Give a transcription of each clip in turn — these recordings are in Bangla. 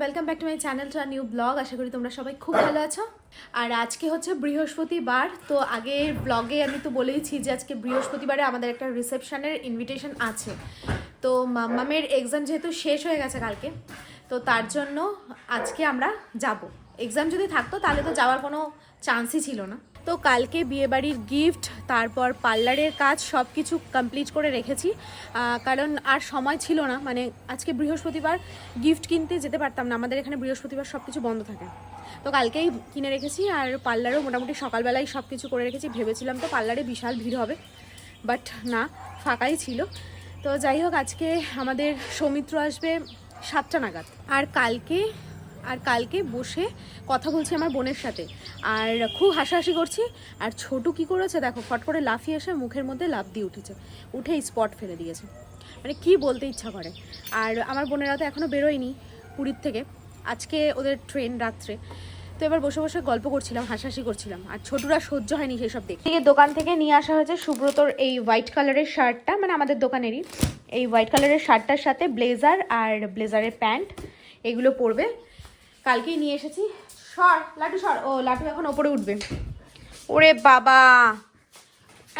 Welcome back to my channel to new blog আশা করি তোমরা সবাই খুব ভালো আছো। আর আজকে হচ্ছে বৃহস্পতিবার, তো আগের ব্লগে আমি তো বলেইছি যে আজকে বৃহস্পতিবারে আমাদের একটা রিসেপশনের ইনভিটেশন আছে। তো মাম্মামের এক্সাম যেহেতু শেষ হয়ে গেছে কালকে, তো তার জন্য আজকে আমরা যাব। এক্সাম যদি থাকতো তাহলে তো যাওয়ার কোনো চান্সই ছিল না। তো কালকে বিয়েবাড়ির গিফট তারপর পার্লারের কাজ সব কিছু কমপ্লিট করে রেখেছি। কারণ আর সময় ছিল না মানে আজকে বৃহস্পতিবার গিফট কিনতে যেতে পারতাম না, আমাদের এখানে বৃহস্পতিবার সব কিছু বন্ধ থাকে। তো কালকেই কিনে রেখেছি আর পার্লারও মোটামুটি সকালবেলায় সব কিছু করে রেখেছি, ভেবেছিলাম তো পার্লারে বিশাল ভিড় হবে বাট না, ফাঁকাই ছিল। তো যাই হোক, আজকে আমাদের সৌমিত্র আসবে সাতটা নাগাদ। আর কালকে আর কালকে বসে কথা বলছি আমার বোনের সাথে। আর খুব হাসাহাসি করছি। আর ছোটু কি করেছে দেখো, ফট করে লাফিয়ে এসে মুখের মধ্যে লাফ দিয়ে উঠেছে। উঠে স্পট ফেলে দিয়েছে। মানে কি বলতে ইচ্ছা করে। আর আমার বোনেরা তো এখনও বেরোয়নি পুরীর থেকে। আজকে ওদের ট্রেন রাত্রে। তো এবার বসে বসে গল্প করছিলাম, হাসাহাসি করছিলাম। আর ছোটুরা সহ্য হয়নি সেই সব দেখে দোকান থেকে নিয়ে আসা হয়েছে সুব্রতর এই হোয়াইট কালারের শার্টটা। মানে আমাদের দোকানেরই। এই হোয়াইট কালারের শার্টটার সাথে ব্লেজার আর ব্লেজারের প্যান্ট এগুলো পরবে। কালকেই নিয়ে এসেছি। সর লাটু সর। ও লাটু এখন ওপরে উঠবে। ওরে বাবা।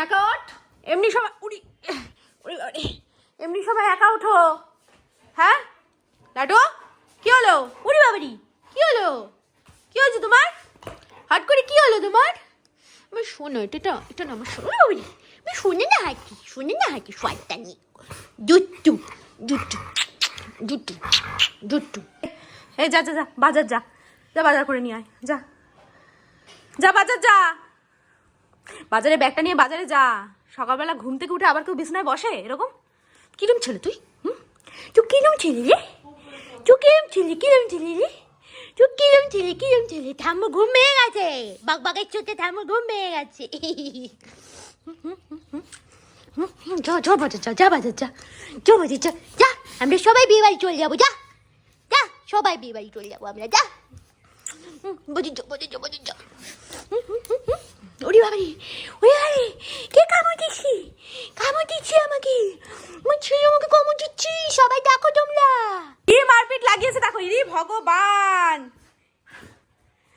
একা ওঠ। এমনি সবাই উড়ি উড়ি। এমনি সবাই একা ওঠো। হ্যাঁ? লাটু কি হলো? উড়ি বাবারি কি হলো? কি হয়েছে তোমার? হট করে কি হলো তোমার? আমার শোনো এটা এটা এটা না আমার শোনো বাবারি। আমি শুনে না হাঁকি শুনে না হাঁকি শয়তানি। দুট্টু দুট্টু দুট্টু দুট্টু এই যা যা যা বাজার যা যা বাজার করে নিয়ে আয় যা যা বাজার যা বাজারে ব্যাগটা নিয়ে বাজারে যা সকালবেলা ঘুম থেকে উঠে আবার কেউ বিছনায় বসে এরকম কিরম ছেলে তুই হুম তুই কিরম ছেলে রে তুই কিরম ছেলে কিরম ছেলে রে তুই কিরম ছেলে কিরম ছেলে ঠাম্মু ঘুম ভেঙে গেছে বাগবাগের চোখে ঠাম্মু ঘুম ভেঙে গেছে যা যা বাজার যা যা বাজার যা যা বাজার যা যা আমরা সবাই বিয়ে বাড়ি চলে যাব যা যা সবাই বিয়ে বাড়ি চলে যাব আমরা, যা। বুঝি যা বুঝি যা বুঝি যা ওরে বাবারে, ওরে আরে, কে কামড় দিচ্ছি? কামড় দিচ্ছি আমাকে। আমার ছেলে আমাকে কামড় দিচ্ছি, সবাই দেখো তোমরা। কি মারপিট লাগিয়েছে দেখো, ইরি ভগবান।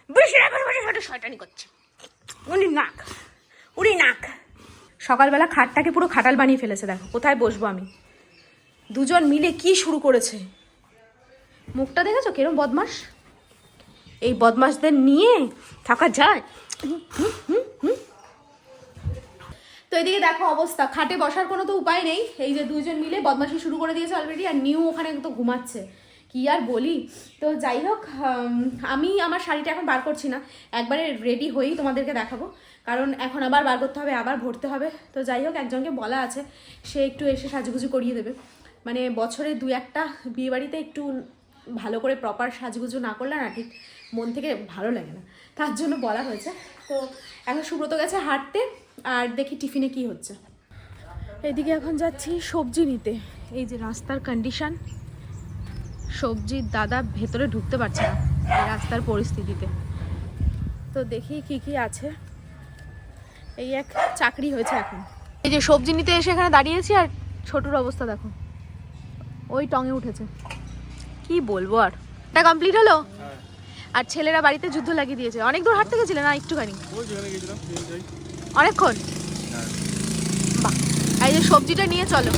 বসে বসে, ছোট শয়তানি করছে। উনি নাক উনি নাক। সকালবেলা খাটটাকে পুরো খাটাল বানিয়ে ফেলেছে দেখো, কোথায় বসবো আমি? দুজন মিলে কি শুরু করেছে? মুখটা দেখেছ কিরম বদমাস এই বদমাসদের নিয়ে থাকা যায়। তো এদিকে দেখো অবস্থা। খাটে বসার কোনো তো উপায় নেই। এই যে দুজন মিলে বদমাশি শুরু করে দিয়েছে অলরেডি আর নিউ ওখানে তো ঘুমাচ্ছে। কি আর বলি? তো যাই হোক আমি আমার শাড়িটা এখন বার করছি না। একবারে রেডি হয়েই তোমাদেরকে দেখাবো। কারণ এখন আবার বার করতে হবে, আবার ভরতে হবে। তো যাই হোক, একজনকে বলা আছে, সে একটু এসে সাজুগুজু করিয়ে দেবে। মানে বছরে দু একটা বিয়েবাড়িতে একটু ভালো করে প্রপার সাজগুজু না করলে না ঠিক মন থেকে ভালো লাগে না। তার জন্য বলা হয়েছে। তো এখন সুব্রত গেছে হাঁটতে আর দেখি টিফিনে কি হচ্ছে। এদিকে এখন যাচ্ছি সবজি নিতে। এই যে রাস্তার কন্ডিশন সবজির দাদা ভেতরে ঢুকতে পারছে না এই রাস্তার পরিস্থিতিতে। তো দেখি কি কি আছে। এই এক চাকরি হয়েছে এখন। এই যে সবজি নিতে এসে এখানে দাঁড়িয়েছি আর ছোটুর অবস্থা দেখো। ওই টঙে উঠেছে। কি বলব আর? এটা কমপ্লিট হলো? আর ছেলেরা বাড়িতে যুদ্ধ লাগিয়ে দিয়েছে। অনেক দূর হাঁটতে গেছিলে না একটুখানি? অনেকক্ষণ? বাহ। এই যে সবজিটা নিয়ে চলো।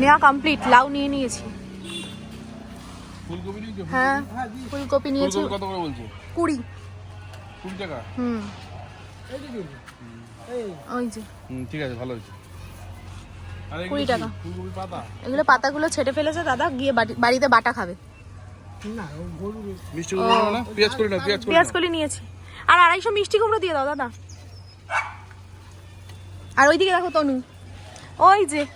নেওয়া কমপ্লিট লাউ নিয়ে নিয়েছি। হ্যাঁ ফুলকপি নিয়েছি। ফুলকপি বলছো? কুড়ি। কুড়ি টাকা? হুম। ওই যে ঠিক আছে ভালো হয়েছে। কুড়ি টাকা। এগুলো পাতাগুলো ছেটে ফেলেছে দাদা গিয়ে বাড়ি- বাড়িতে বাটা খাবে। পেঁয়াজ করি না? পেঁয়াজ করি পেঁয়াজ না কলি নিয়েছি। আর আড়াইশো মিষ্টি কুমড়ো দিয়ে দাও দাদা। আর ওইদিকে দেখো তনু। ওই যে।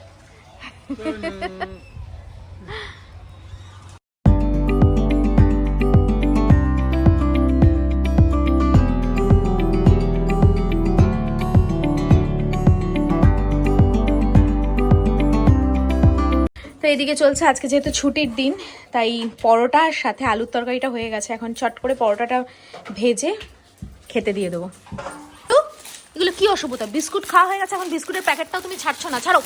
এদিকে চলছে। আজকে যেহেতু ছুটির দিন তাই পরোটার সাথে আলুর তরকারিটা হয়ে গেছে। এখন চট করে পরোটাটা ভেজে খেতে দিয়ে দেবো। তো এগুলো কি অসভ্যতা? বিস্কুট খাওয়া হয়ে গেছে এখন বিস্কুটের প্যাকেটটাও তুমি ছাড়ছো না। ছাড়ো।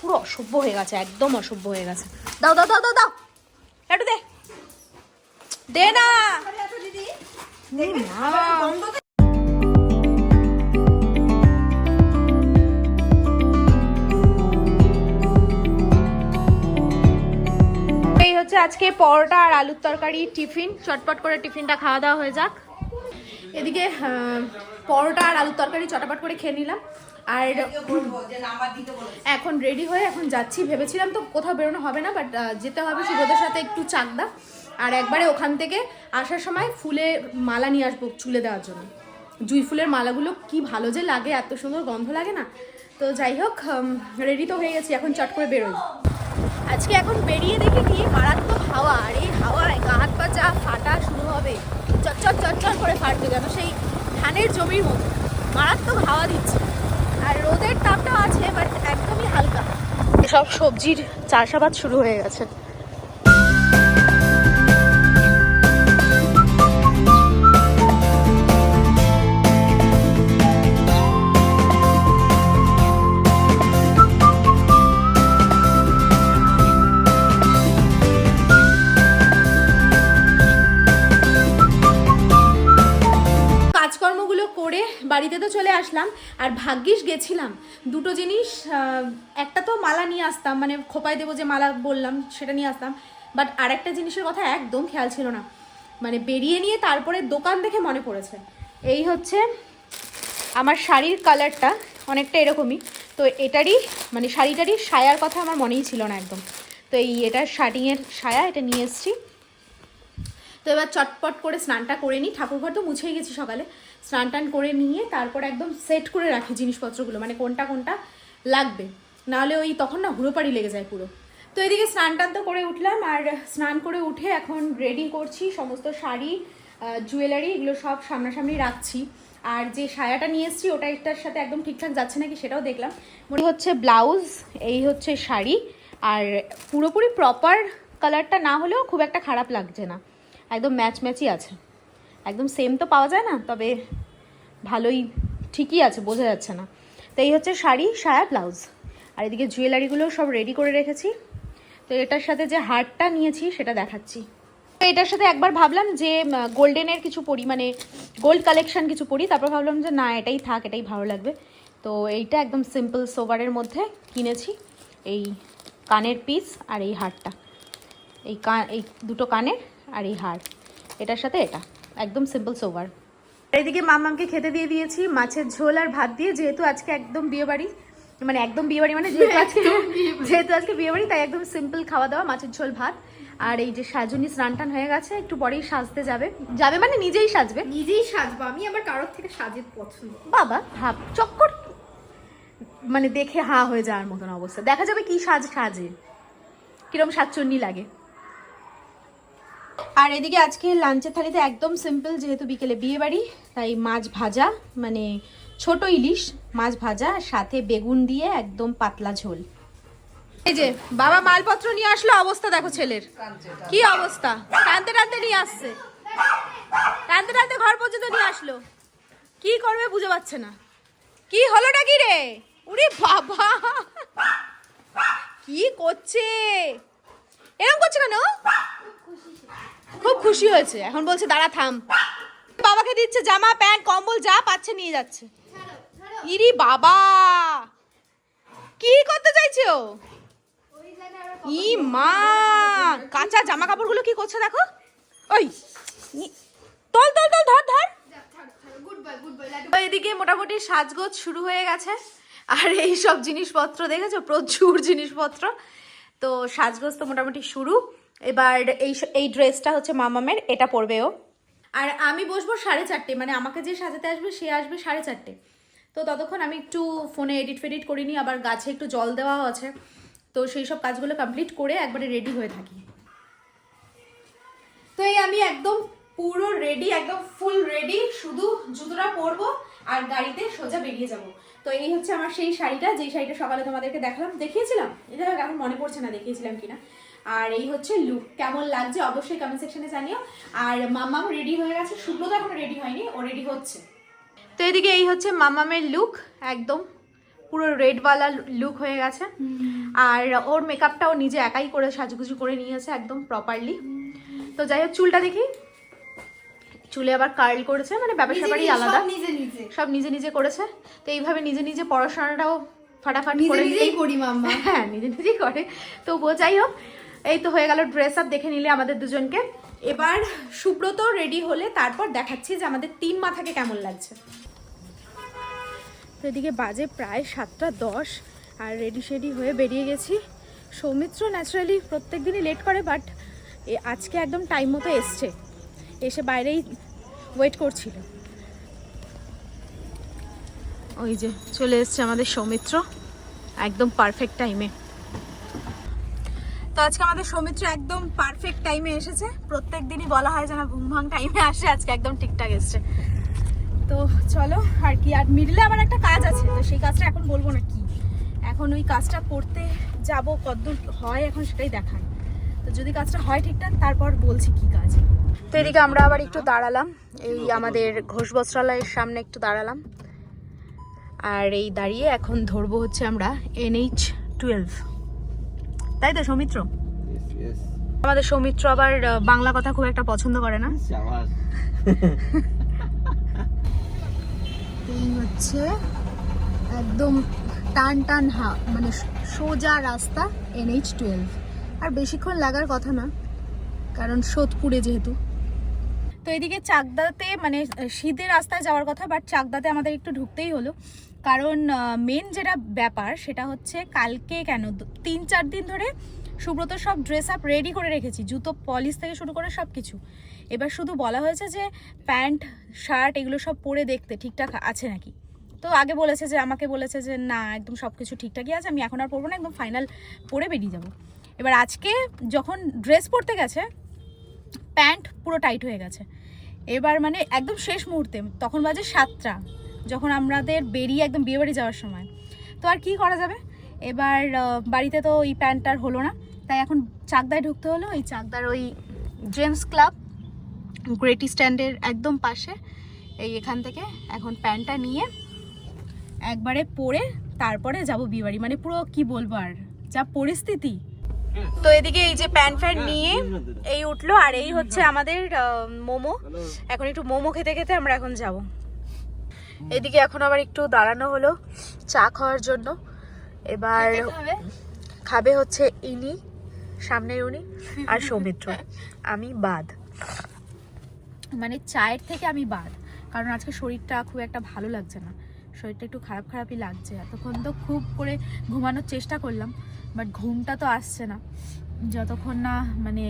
পুরো অসভ্য হয়ে গেছে একদম অসভ্য হয়ে গেছে। দাও দাও দাও দাও দাও। একটু দে। দে না। না। আজকে পরোটা আর আলুর তরকারি, টিফিন। চটপট করে টিফিনটা খাওয়া দাওয়া হয়ে যাক। এদিকে পরোটা আর আলুর তরকারি চটাপট করে খেয়ে নিলাম। আর এখন রেডি হয়ে এখন যাচ্ছি। ভেবেছিলাম তো কোথাও বেরোনো হবে না বাট যেতে হবে সুবোধের সাথে একটু চাকদা। আর একবারে ওখান থেকে আসার সময় ফুলের মালা নিয়ে আসব চুলে দেওয়ার জন্য। জুই ফুলের মালাগুলো কি ভালো যে লাগে, এত সুন্দর গন্ধ লাগে না। তো যাই হোক রেডি তো হয়ে গেছি, এখন চট করে বেরোই। আজকে এখন বেরিয়ে দেখি কি মারাত্মক হাওয়া, আর এই হাওয়ায় গা হাত পা যা ফাটা শুরু হবে। চচ্চর চচ্চর করে ফাটবে যেন সেই ধানের জমির মতো। মারাত্মক হাওয়া দিচ্ছে। আর রোদের তাপটাও আছে বাট একদমই হালকা। সব সবজির চাষাবাদ শুরু হয়ে গেছে। আসলাম আর ভাগ্যিস গেছিলাম। দুটো জিনিস একটা তো মালা নিয়ে আসতাম মানে খোপায় দেবো যে মালা বললাম সেটা নিয়ে আসতাম। বাট আরেকটা জিনিসের কথা একদম খেয়াল ছিল না। মানে বেরিয়ে নিয়ে তারপরে দোকান দেখে মনে পড়েছে। এই হচ্ছে আমার শাড়ির কালারটা, অনেকটা এরকমই। তো এটারই মানে শাড়িটারই সায়ার কথা আমার মনেই ছিল না একদম। তো এই এটার শাড়িয়ের সায়া, এটা নিয়ে এসেছি। তো এবার চটপট করে স্নানটা করে নিই। ঠাকুরঘর তো মুছেই গেছি সকালে। স্নান টান করে নিয়ে তারপর একদম সেট করে রাখি জিনিসপত্রগুলো মানে কোনটা কোনটা লাগবে। নাহলে ওই তখন না হুড়োপাড়ি লেগে যায় পুরো। তো এদিকে স্নান টান তো করে উঠলাম আর স্নান করে উঠে এখন রেডি করছি সমস্ত শাড়ি জুয়েলারি এগুলো সব সামনাসামনি রাখছি। আর যে সায়াটা নিয়ে এসেছি ওটা একটার সাথে একদম ঠিকঠাক যাচ্ছে নাকি সেটাও দেখলাম। মনে হচ্ছে ব্লাউজ এই হচ্ছে শাড়ি। আর পুরোপুরি প্রপার কালারটা না হলেও খুব একটা খারাপ লাগছে না। একদম ম্যাচ ম্যাচই আছে। একদম সেম তো পাওয়া যায় না, তবে ভালোই, ঠিকই আছে, বোঝা যাচ্ছে না। তো এই হচ্ছে শাড়ি, সায়া ব্লাউজ। আর এদিকে জুয়েলারিগুলো সব রেডি করে রেখেছি। তো এটার সাথে যে হারটা নিয়েছি, সেটা দেখাচ্ছি। তো এটার সাথে একবার ভাবলাম যে গোল্ডেনের কিছু পরি মানে গোল্ড কালেকশন কিছু পরি, তারপর ভাবলাম যে না, এটাই থাক, এটাই ভালো লাগবে। তো এইটা একদম সিম্পল সোভারের মধ্যে কিনেছি, এই কানের পিস আর এই হারটা। এই কান এই দুটো কানের। আর এই হার এটার সাথে এটা। একদম সিম্পল সোভার এইদিকে মামামকে খেতে দিয়ে দিয়েছি মাছের ঝোল আর ভাত দিয়ে যেহেতু আজকে একদম বিয়ে বাড়ি মানে একদম বিয়ে বাড়ি মানে যেহেতু আজকে যেহেতু আজকে বিয়ে বাড়ি তাই একদম সিম্পল খাওয়া দাওয়া মাছের ঝোল ভাত। আর এই যে সাজুনি স্নান টান হয়ে গেছে একটু পরেই সাজতে যাবে। যাবে মানে নিজেই সাজবে। নিজেই সাজবো আমি আমার কারোর থেকে সাজের পছন্দ। বাবা ভাব চক্কর। মানে দেখে হা হয়ে যাওয়ার মতন অবস্থা। দেখা যাবে কি সাজ সাজে। কিরম সাজচন্নি লাগে। আর এদিকে আজকে লাঞ্চের থালিতে একদম সিম্পল যেহেতু বিকেলে বিয়ে বাড়ি, তাই মাছ ভাজা মানে ছোট ইলিশ, মাছ ভাজা সাথে বেগুন দিয়ে একদম পাতলা ঝোল। এই যে, বাবা মালপত্র নিয়ে আসলো, অবস্থা দেখো ছেলের। কি অবস্থা? টানতে টানতে নিয়ে আসছে। টানতে টানতে ঘর পর্যন্ত নিয়ে আসলো। কি করবে বুঝে পাচ্ছে না। কি হলোটা কি রে? উরে বাবা! কি করছে? এরকম করছে কেন? খুব খুশি হয়েছে। এখন বলছে, দাঁড়া, থাম। বাবাকে দিচ্ছে জামা, প্যান্ট, কম্বল, যা পাচ্ছে নিয়ে যাচ্ছে। ইরি বাবা! কি করতে চাইছে ও? ই মা! কাঁচা জামা কাপড়গুলো কি করছে দেখো? ওই তল তল তল, ধর ধর। এদিকে মোটামুটি সাজগোজ শুরু হয়ে গেছে। আর এই সব জিনিসপত্র দেখেছ? প্রচুর জিনিসপত্র। তো সাজগোজ তো মোটামুটি শুরু। এবার এই এই ড্রেসটা হচ্ছে মামামের, এটা পরবেও আর আমি বসবো সাড়ে চারটে মানে আমাকে যে সাজাতে আসবে, সে আসবে সাড়ে চারটে। তো ততক্ষণ আমি একটু ফোনে এডিট ফেডিট করিনি, আবার গাছে একটু জল দেওয়াও আছে। তো সেই সব কাজগুলো কমপ্লিট করে একবারে রেডি হয়ে থাকি। তো এই আমি একদম পুরো রেডি একদম ফুল রেডি শুধু জুতোটা পরবো আর গাড়িতে সোজা বেরিয়ে যাব। তো এই হচ্ছে আমার সেই শাড়িটা যেই শাড়িটা সকালে তোমাদেরকে দেখালাম, দেখিয়েছিলাম? এটা এখন মনে পড়ছে না দেখিয়েছিলাম কিনা। আর এই হচ্ছে লুক কেমন লাগছে অবশ্যই কমেন্ট সেকশনে জানিও। আর মাম্মাম রেডি হয়ে গেছে শুক্লো তো এখনও রেডি হয়নি, ও রেডি হচ্ছে। তো এদিকে এই হচ্ছে মামামের লুক একদম পুরো রেডওয়ালা লুক হয়ে গেছে। আর ওর মেকআপটাও নিজে একাই করে সাজুগুজু করে নিয়েছে, একদম প্রপারলি তো যাই হোক, চুলটা দেখি। চুলে আবার কার্ল করেছে মানে ব্যাপার স্যাপারই আলাদা। সব নিজে নিজে। সব নিজে নিজে করেছে। তো এইভাবে নিজে নিজে পড়াশোনাটাও ফাটাফাট করে নিজেই করি মাম্মা। হ্যাঁ নিজে নিজেই করে। তো যাই হোক এই তো হয়ে গেল ড্রেস আপ দেখে নিলে আমাদের দুজনকে। এবার সুব্রত রেডি হলে তারপর দেখাচ্ছি যে আমাদের তিন মাথাকে কেমন লাগছে। তো এদিকে বাজে প্রায় সাতটা দশ আর রেডি শেডি হয়ে বেরিয়ে গেছি। সৌমিত্র ন্যাচারালি প্রত্যেক দিনই লেট করে বাট আজকে একদম টাইম মতো এসছে। এসে বাইরেই ওয়েট করছিল। ওই যে চলে এসছে আমাদের সৌমিত্র, একদম পারফেক্ট টাইমে তো আজকে আমাদের সৌমিত্র একদম পারফেক্ট টাইমে এসেছে। প্রত্যেক দিনই বলা হয় যে না ঘুম ভাঙ টাইমে আসে, আজকে একদম ঠিকঠাক এসছে। তো চলো, আর কি, আর মিডলে আমার একটা কাজ আছে, তো সেই কাজটা এখন বলব না কি। এখন ওই কাজটা করতে যাব, কতদূর হয় এখন সেটাই দেখার। তো যদি কাজটা হয় ঠিকঠাক, তারপর বলছি কি কাজ। তো এদিকে আমরা আবার একটু দাঁড়ালাম। এই আমাদের ঘোষ বস্ত্রালয়ের সামনে একটু দাঁড়ালাম। আর এই দাঁড়িয়ে এখন ধরবো হচ্ছে আমরা এনএইচ টুয়েলভ। তাই তো সৌমিত্র? আমাদের সৌমিত্র আবার বাংলা কথা খুব একটা পছন্দ করে না। এই হচ্ছে একদম টান টান হা মানে সোজা রাস্তা এনএইচ টুয়েলভ। আর বেশিক্ষণ লাগার কথা না কারণ সোদপুরে যেহেতু। তো এদিকে চাকদাতে মানে শীতের রাস্তায় যাওয়ার কথা বাট চাকদাতে আমাদের একটু ঢুকতেই হলো। কারণ মেন যেটা ব্যাপার, সেটা হচ্ছে কালকে কেন? তিন চার দিন ধরে সুব্রত সব ড্রেস আপ রেডি করে রেখেছি, জুতো পলিশ থেকে শুরু করে সব কিছু। এবার শুধু বলা হয়েছে যে প্যান্ট, শার্ট এগুলো সব পরে দেখতে ঠিকঠাক আছে নাকি? তো আগে বলেছে যে, আমাকে বলেছে যে, না, একদম সব কিছু ঠিকঠাকই আছে, আমি এখন আর পরবো না, একদম ফাইনাল পরে বেরিয়ে যাব। এবার আজকে যখন ড্রেস পরতে গেছে প্যান্ট পুরো টাইট হয়ে গেছে। এবার মানে একদম শেষ মুহূর্তে, তখন বাজে সাতটা, যখন আমাদের বেরিয়ে একদম বিয়েবাড়ি যাওয়ার সময়। তো আর কি করা যাবে? এবার বাড়িতে তো ওই প্যান্টটার হলো না, তাই এখন চাকদায় ঢুকতে হলো ওই চাকদার ওই জেন্টস ক্লাব, গ্রেটি স্ট্যান্ডের একদম পাশে, এই এখান থেকে এখন প্যান্টটা নিয়ে একবারে পরে তারপরে যাব বিয়েবাড়ি। মানে পুরো কি বলব আর, যা পরিস্থিতি। তো এদিকে এই যে প্যান্ট ফ্যান্ট নিয়ে এই উঠল আর এই হচ্ছে আমাদের মোমো। এখন একটু মোমো খেতে খেতে আমরা এখন যাব। এদিকে এখন আবার একটু দাঁড়ানো হলো চা খাওয়ার জন্য। এবার খাবে হচ্ছে ইনি সামনের উনি আর সৌমিত্র। আমি বাদ। মানে চায়ের থেকে আমি বাদ। কারণ আজকে শরীরটা খুব একটা ভালো লাগছে না। শরীরটা একটু খারাপ খারাপই লাগছে। এতক্ষণ তো খুব করে ঘুমানোর চেষ্টা করলাম। বাট ঘুমটা তো আসছে না। যতক্ষণ না মানে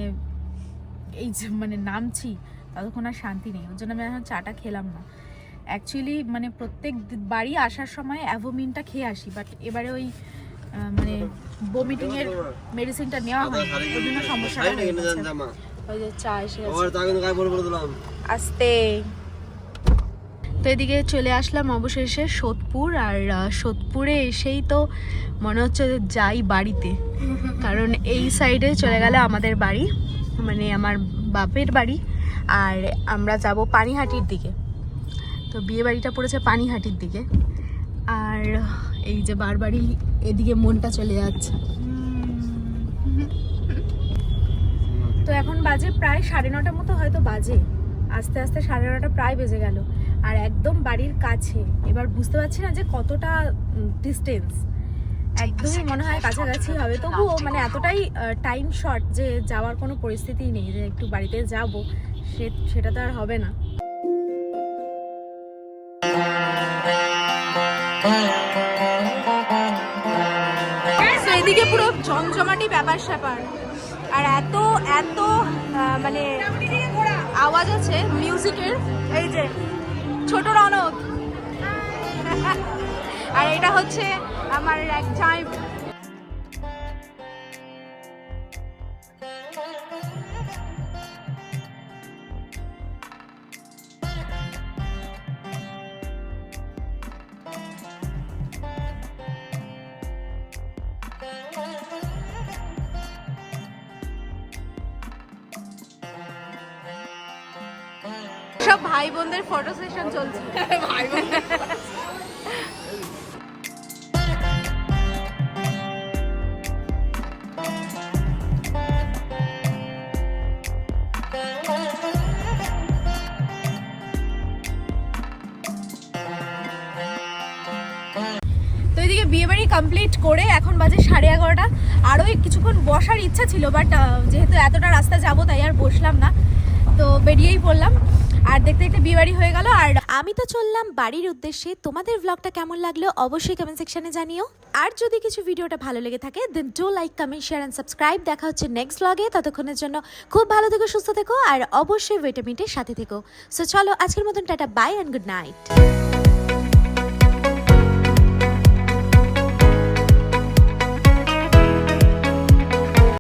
এই যে মানে নামছি ততক্ষণ আর শান্তি নেই। ওর জন্য আমি এখন চাটা খেলাম না। অ্যাকচুয়ালি মানে প্রত্যেক বাড়ি আসার সময় অ্যাভোমিনটা খেয়ে আসি বাট এবারে ওই মানে বমিটিং এর মেডিসিনটা নেওয়া হয় ওই জন্য সমস্যাটা হয়ে গেছে। ওই যে চা এসে আস্তে। তো এদিকে চলে আসলাম অবশেষে সোদপুর আর সোদপুরে এসেই তো মনে হচ্ছে যাই বাড়িতে। কারণ এই সাইডে চলে গেলে আমাদের বাড়ি মানে আমার বাপের বাড়ি আর আমরা যাব পানিহাটির দিকে। তো বিয়ে বাড়িটা পড়েছে পানিহাটির দিকে। আর এই যে বারবারই এদিকে মনটা চলে যাচ্ছে। তো এখন বাজে প্রায় সাড়ে নটার মতো হয়তো বাজে। আস্তে আস্তে সাড়ে নটা প্রায় বেজে গেল। আর একদম বাড়ির কাছে। এবার বুঝতে পারছি না যে কতটা ডিস্টেন্স একদমই মনে হয় কাছাকাছি হবে। তবুও মানে এতটাই টাইম শর্ট যে যাওয়ার কোনো পরিস্থিতি নেই যে একটু বাড়িতে যাব সে সেটা তো আর হবে না। এদিকে পুরো জমজমাটি ব্যাপার স্যাপার। আর এত এত মানে আওয়াজ আছে মিউজিকের এই যে ছোট রনক। আর এটা হচ্ছে আমার এক জামাই সব ভাই বোনদের ফটো সেশন চলছে। ভাই বোনদের বিয়েবাড়ি কমপ্লিট করে এখন বাজে সাড়ে এগারোটা। আরও কিছুক্ষণ বসার ইচ্ছা ছিল বাট যেহেতু এতটা রাস্তা যাব তাই আর বসলাম না। তো বেরিয়েই পড়লাম। আর দেখতে দেখতে বিয়ে বাড়ি হয়ে গেল, আর আমি তো চললাম বাড়ির উদ্দেশ্যে। তোমাদের ব্লগটা কেমন লাগল অবশ্যই কমেন্ট সেকশনে জানিও। আর যদি কিছু ভিডিওটা ভালো লেগে থাকে then do like comment share and subscribe দেখা হচ্ছে নেক্সট ব্লগে ততক্ষণের জন্য খুব ভালো থেকো, সুস্থ থেকো, আর অবশ্যই ভিটামিনের সাথে থেকো। সো চলো, আজকের মতন tata bye and good night